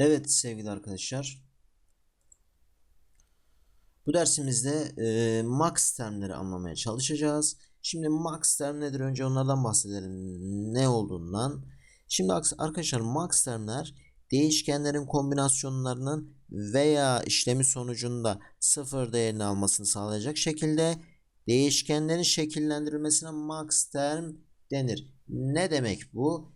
Evet sevgili arkadaşlar. Bu dersimizde e, max termleri anlamaya çalışacağız. Şimdi max term nedir? Önce onlardan bahsedelim. Ne olduğundan. Şimdi arkadaşlar max termler değişkenlerin kombinasyonlarının veya işlemi sonucunda sıfır değerini almasını sağlayacak şekilde değişkenlerin şekillendirilmesine max term denir. Ne demek bu?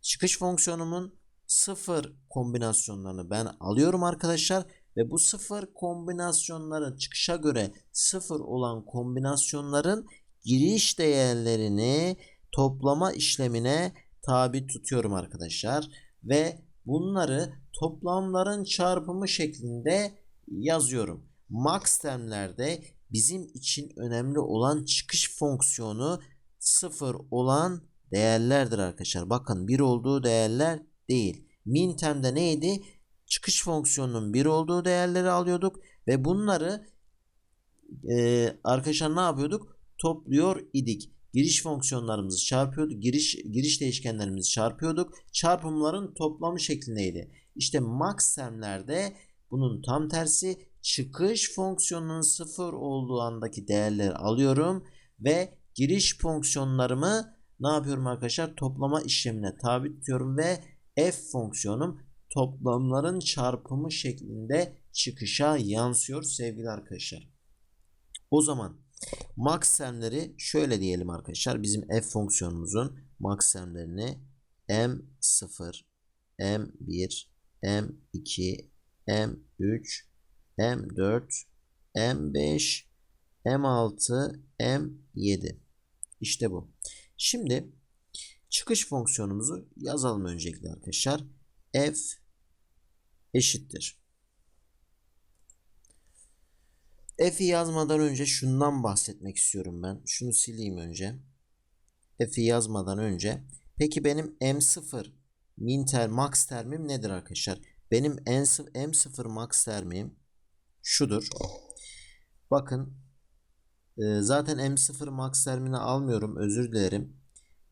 Çıkış fonksiyonumun sıfır kombinasyonlarını ben alıyorum arkadaşlar ve bu sıfır kombinasyonların çıkışa göre sıfır olan kombinasyonların giriş değerlerini toplama işlemine tabi tutuyorum arkadaşlar ve bunları toplamların çarpımı şeklinde yazıyorum. Max termlerde bizim için önemli olan çıkış fonksiyonu sıfır olan değerlerdir arkadaşlar. Bakın bir olduğu değerler değil. Min termde neydi? Çıkış fonksiyonunun bir olduğu değerleri alıyorduk ve bunları e, arkadaşlar ne yapıyorduk? Topluyor idik. Giriş fonksiyonlarımızı çarpıyorduk. Giriş giriş değişkenlerimizi çarpıyorduk. Çarpımların toplamı şeklindeydi. İşte max termlerde bunun tam tersi çıkış fonksiyonunun sıfır olduğu andaki değerleri alıyorum ve giriş fonksiyonlarımı ne yapıyorum arkadaşlar? Toplama işlemine tabi tutuyorum ve f fonksiyonum toplamların çarpımı şeklinde çıkışa yansıyor sevgili arkadaşlar. O zaman max termleri şöyle diyelim arkadaşlar. Bizim f fonksiyonumuzun max termlerini m0, m1, m2, m3, m4, m5, m6, m7. İşte bu. Şimdi çıkış fonksiyonumuzu yazalım öncelikle arkadaşlar. f eşittir. F'i yazmadan önce şundan bahsetmek istiyorum ben. Şunu sileyim önce. F'i yazmadan önce. Peki benim M0 min ter max termim nedir arkadaşlar? Benim M0 max termim şudur. Bakın zaten M0 max termini almıyorum. Özür dilerim.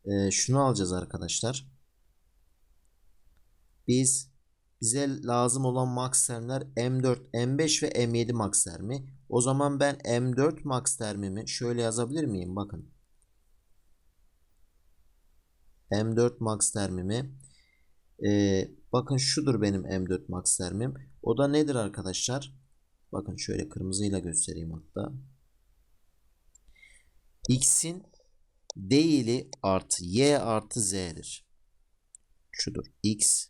E, şunu alacağız arkadaşlar. Biz bize lazım olan max termler M4, M5 ve M7 max termi. O zaman ben M4 max termimi şöyle yazabilir miyim? Bakın. M4 max termimi ee, bakın şudur benim M4 max termim. O da nedir arkadaşlar? Bakın şöyle kırmızıyla göstereyim hatta. X'in değili artı Y artı Z'dir. Şudur. X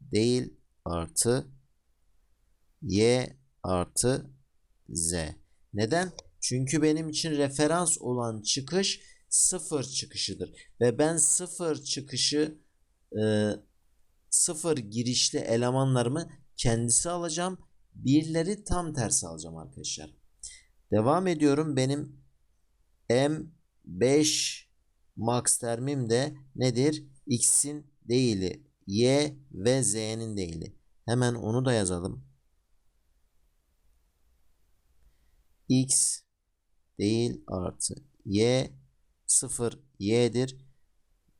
değil artı Y artı Z. Neden? Çünkü benim için referans olan çıkış sıfır çıkışıdır. Ve ben sıfır çıkışı e, sıfır girişli elemanlarımı kendisi alacağım. Birleri tam tersi alacağım arkadaşlar. Devam ediyorum. Benim M5 max termim de nedir? X'in değili Y ve Z'nin değili. Hemen onu da yazalım. X değil artı Y 0 Y'dir.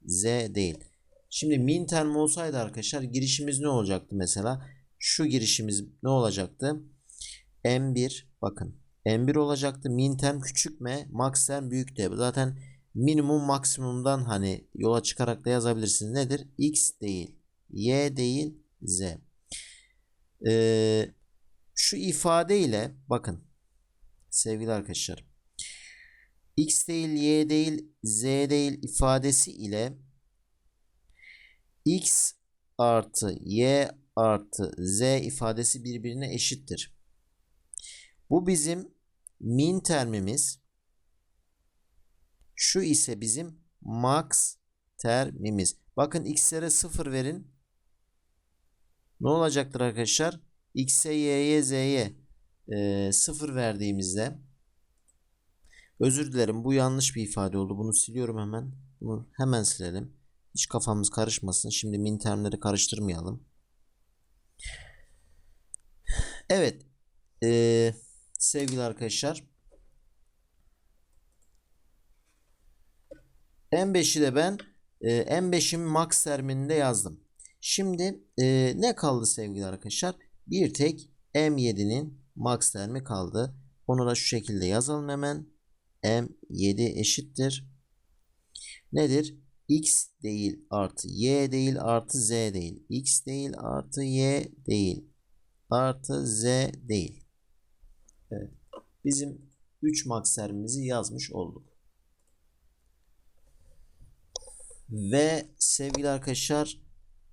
Z değil. Şimdi min term olsaydı arkadaşlar girişimiz ne olacaktı mesela? Şu girişimiz ne olacaktı? M1 bakın. M1 olacaktı. Min term küçük m, max term büyük t. Zaten minimum maksimumdan hani yola çıkarak da yazabilirsiniz. Nedir? X değil. Y değil. Z. Ee, şu ifade ile bakın sevgili arkadaşlar. X değil, Y değil, Z değil ifadesi ile X artı Y artı Z ifadesi birbirine eşittir. Bu bizim min termimiz. Şu ise bizim max termimiz. Bakın x'lere 0 verin. Ne olacaktır arkadaşlar? X'e, Y'ye, Z'ye e, 0 verdiğimizde özür dilerim bu yanlış bir ifade oldu. Bunu siliyorum hemen. Bunu hemen silelim. Hiç kafamız karışmasın. Şimdi min termleri karıştırmayalım. Evet. Ee, sevgili arkadaşlar. M5'i de ben e, M5'in max termininde yazdım. Şimdi e, ne kaldı sevgili arkadaşlar? Bir tek M7'nin max termi kaldı. Onu da şu şekilde yazalım hemen. M7 eşittir. Nedir? X değil artı Y değil artı Z değil. X değil artı Y değil. Artı Z değil. Evet. Bizim 3 max termimizi yazmış olduk. Ve sevgili arkadaşlar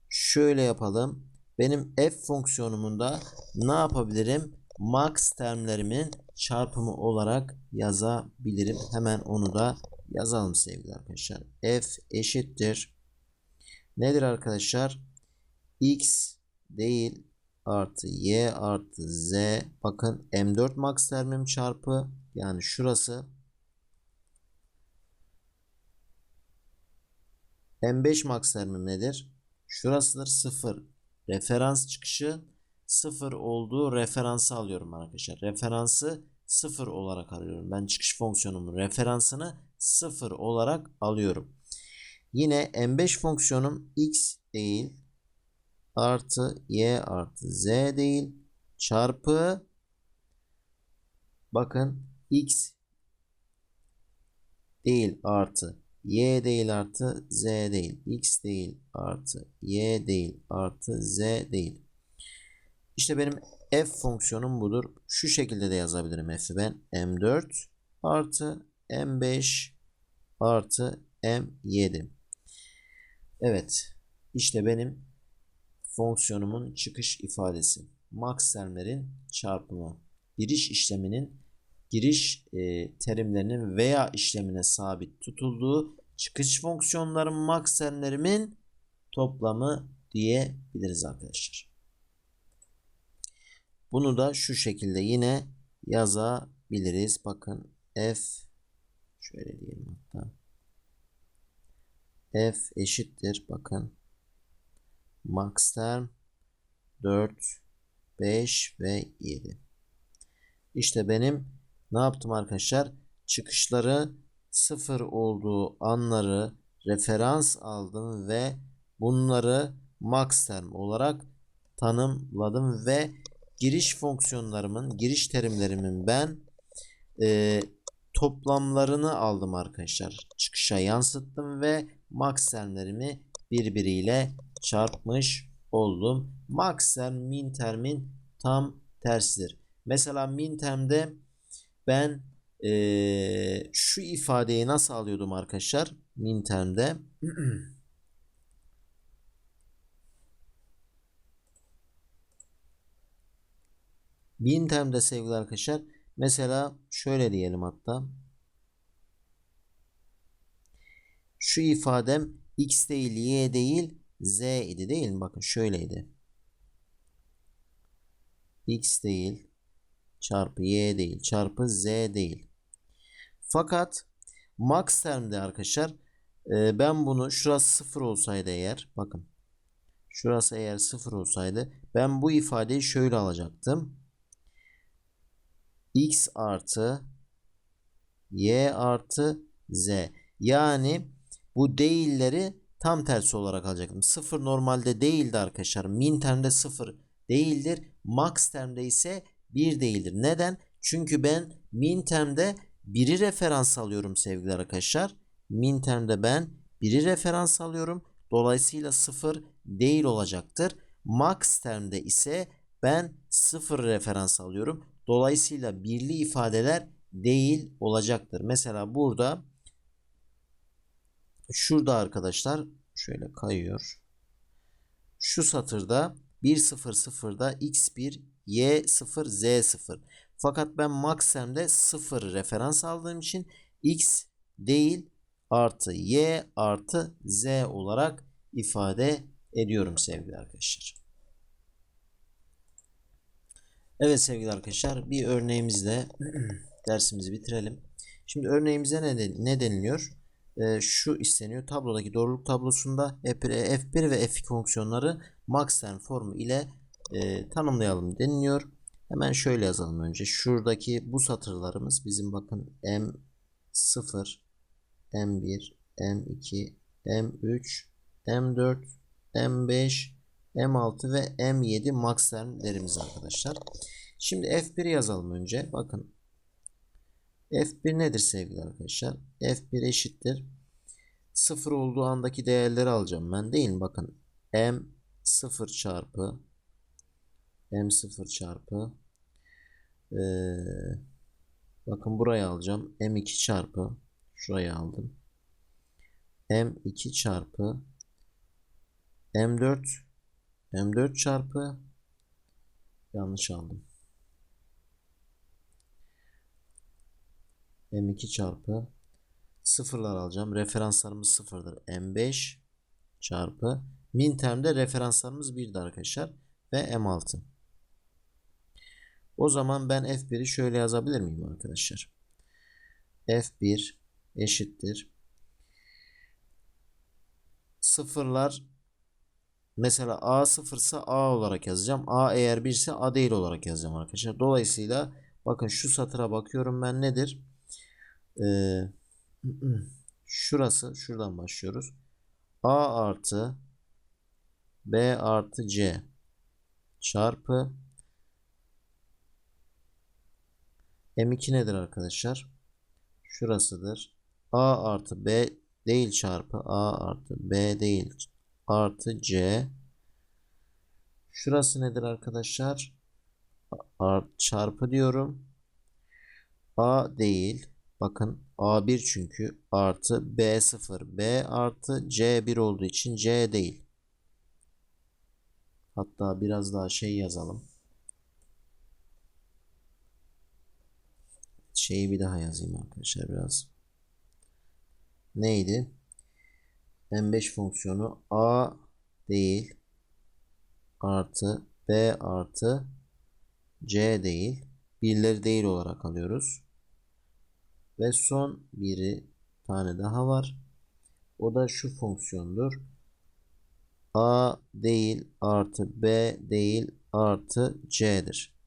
şöyle yapalım. Benim f fonksiyonumunda ne yapabilirim? Max termlerimin çarpımı olarak yazabilirim. Hemen onu da yazalım sevgili arkadaşlar. f eşittir. Nedir arkadaşlar? x değil artı y artı z. Bakın m4 max termim çarpı yani şurası M5 max termim nedir? Şurasıdır 0. Referans çıkışı 0 olduğu referansı alıyorum arkadaşlar. Referansı 0 olarak alıyorum. Ben çıkış fonksiyonumun referansını 0 olarak alıyorum. Yine M5 fonksiyonum x değil artı y artı z değil çarpı bakın x değil artı y değil artı z değil. x değil artı y değil artı z değil. İşte benim f fonksiyonum budur. Şu şekilde de yazabilirim f'i ben. m4 artı m5 artı m7. Evet. İşte benim fonksiyonumun çıkış ifadesi. Max termlerin çarpımı. Giriş işleminin giriş e, terimlerinin veya işlemine sabit tutulduğu çıkış fonksiyonların max termlerimin toplamı diyebiliriz arkadaşlar. Bunu da şu şekilde yine yazabiliriz. Bakın f şöyle diyelim hatta f eşittir bakın max term 4 5 ve 7 İşte benim ne yaptım arkadaşlar çıkışları sıfır olduğu anları referans aldım ve bunları max term olarak tanımladım ve giriş fonksiyonlarımın, giriş terimlerimin ben e, toplamlarını aldım arkadaşlar. Çıkışa yansıttım ve max termlerimi birbiriyle çarpmış oldum. Max term min termin tam tersidir. Mesela min termde ben ee, şu ifadeyi nasıl alıyordum arkadaşlar? Min termde. Min termde sevgili arkadaşlar. Mesela şöyle diyelim hatta. Şu ifadem x değil y değil z idi değil mi? Bakın şöyleydi. x değil çarpı y değil çarpı z değil. Fakat max termde arkadaşlar e, ben bunu şurası 0 olsaydı eğer bakın şurası eğer 0 olsaydı ben bu ifadeyi şöyle alacaktım. x artı y artı z yani bu değilleri tam tersi olarak alacaktım. 0 normalde değildi arkadaşlar. Min termde 0 değildir. Max termde ise 1 değildir. Neden? Çünkü ben min termde 1'i referans alıyorum sevgili arkadaşlar. Min termde ben 1'i referans alıyorum. Dolayısıyla 0 değil olacaktır. Max termde ise ben 0 referans alıyorum. Dolayısıyla birli ifadeler değil olacaktır. Mesela burada şurada arkadaşlar şöyle kayıyor. Şu satırda 1.0.0'da x1 y0 z0. Fakat ben maksimde 0 referans aldığım için x değil artı y artı z olarak ifade ediyorum sevgili arkadaşlar. Evet sevgili arkadaşlar bir örneğimizle dersimizi bitirelim. Şimdi örneğimize ne deniliyor? Ee, şu isteniyor. Tablodaki doğruluk tablosunda f1 ve f2 fonksiyonları max term formu ile e, tanımlayalım deniliyor. Hemen şöyle yazalım önce. Şuradaki bu satırlarımız bizim bakın M0, M1, M2, M3, M4, M5, M6 ve M7 max termlerimiz arkadaşlar. Şimdi F1 yazalım önce. Bakın. F1 nedir sevgili arkadaşlar? F1 eşittir. 0 olduğu andaki değerleri alacağım ben değil mi? Bakın. M0 çarpı M0 çarpı ee, bakın buraya alacağım. M2 çarpı şuraya aldım. M2 çarpı M4 M4 çarpı yanlış aldım. M2 çarpı sıfırlar alacağım. Referanslarımız sıfırdır. M5 çarpı min termde referanslarımız 1'di arkadaşlar ve M6. O zaman ben F1'i şöyle yazabilir miyim arkadaşlar? F1 eşittir. Sıfırlar mesela A sıfırsa A olarak yazacağım. A eğer 1 ise A değil olarak yazacağım arkadaşlar. Dolayısıyla bakın şu satıra bakıyorum ben nedir? Ee, şurası şuradan başlıyoruz. A artı B artı C çarpı M2 nedir arkadaşlar? Şurasıdır. A artı B değil çarpı A artı B değil artı C. Şurası nedir arkadaşlar? A, çarpı diyorum. A değil. Bakın A1 çünkü artı B0. B artı C1 olduğu için C değil. Hatta biraz daha şey yazalım. Şeyi bir daha yazayım arkadaşlar biraz. Neydi? M5 fonksiyonu A değil artı B artı C değil. Birleri değil olarak alıyoruz. Ve son biri tane daha var. O da şu fonksiyondur. A değil artı B değil artı C'dir.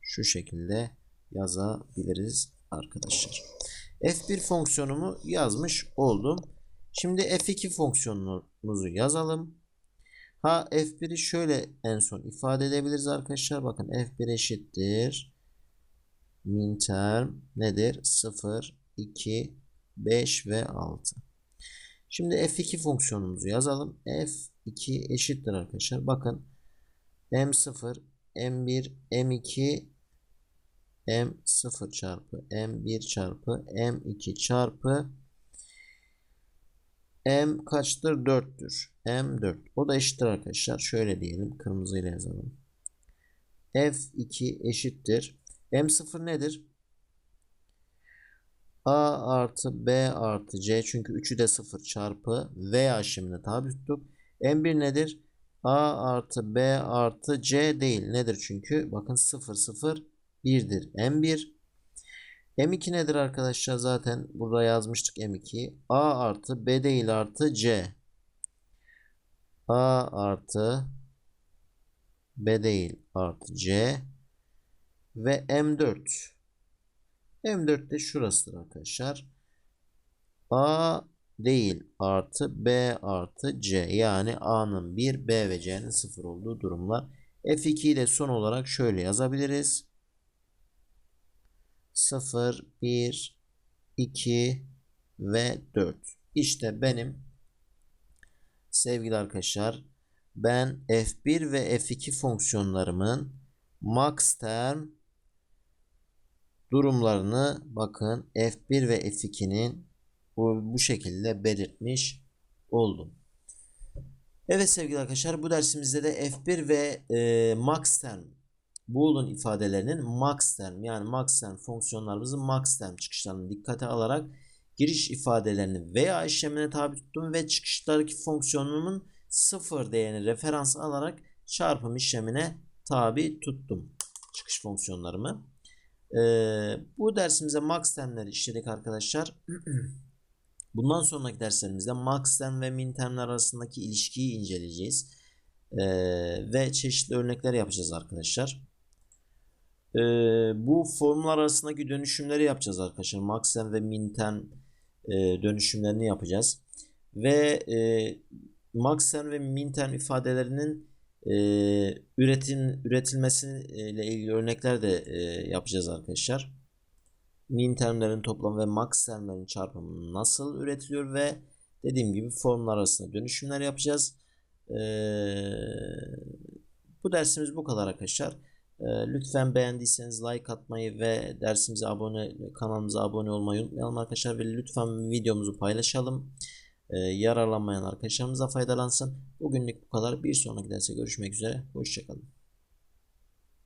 Şu şekilde yazabiliriz arkadaşlar. F1 fonksiyonumu yazmış oldum. Şimdi F2 fonksiyonumuzu yazalım. Ha F1'i şöyle en son ifade edebiliriz arkadaşlar. Bakın F1 eşittir. Min term nedir? 0, 2, 5 ve 6. Şimdi F2 fonksiyonumuzu yazalım. F2 eşittir arkadaşlar. Bakın M0, M1, M2 M0 çarpı M1 çarpı M2 çarpı M kaçtır? 4'tür. M4. O da eşittir arkadaşlar. Şöyle diyelim. Kırmızıyla yazalım. F2 eşittir. M0 nedir? A artı B artı C. Çünkü 3'ü de 0 çarpı V aşımına tabi tuttuk. M1 nedir? A artı B artı C değil. Nedir çünkü? Bakın 0 0 1'dir. M1 M2 nedir arkadaşlar? Zaten burada yazmıştık M2. A artı B değil artı C. A artı B değil artı C. Ve M4. M4 de şurasıdır arkadaşlar. A değil artı B artı C. Yani A'nın 1, B ve C'nin 0 olduğu durumlar. F2'yi de son olarak şöyle yazabiliriz. 0, 1, 2 ve 4. İşte benim sevgili arkadaşlar ben F1 ve F2 fonksiyonlarımın max term durumlarını bakın F1 ve F2'nin bu, bu şekilde belirtmiş oldum. Evet sevgili arkadaşlar bu dersimizde de F1 ve e, max term Boolean ifadelerinin max term yani max term fonksiyonlarımızın max term çıkışlarını dikkate alarak giriş ifadelerini veya işlemine tabi tuttum ve çıkışlardaki fonksiyonumun sıfır değerini referans alarak çarpım işlemine tabi tuttum çıkış fonksiyonlarımı. Ee, bu dersimize max işledik arkadaşlar. Bundan sonraki derslerimizde max ve min arasındaki ilişkiyi inceleyeceğiz. Ee, ve çeşitli örnekler yapacağız arkadaşlar. Ee, bu formlar arasındaki dönüşümleri yapacağız arkadaşlar. Maxen ve Minten e, dönüşümlerini yapacağız. Ve e, max ve min term ifadelerinin e, üretim üretilmesiyle ilgili örnekler de e, yapacağız arkadaşlar. Min termlerin toplamı ve max termlerin çarpımı nasıl üretiliyor ve dediğim gibi formlar arasında dönüşümler yapacağız. E, bu dersimiz bu kadar arkadaşlar. E, lütfen beğendiyseniz like atmayı ve dersimize abone kanalımıza abone olmayı unutmayalım arkadaşlar ve lütfen videomuzu paylaşalım. E, yararlanmayan arkadaşlarımız da faydalansın. Bugünlük bu kadar. Bir sonraki derse görüşmek üzere. Hoşçakalın.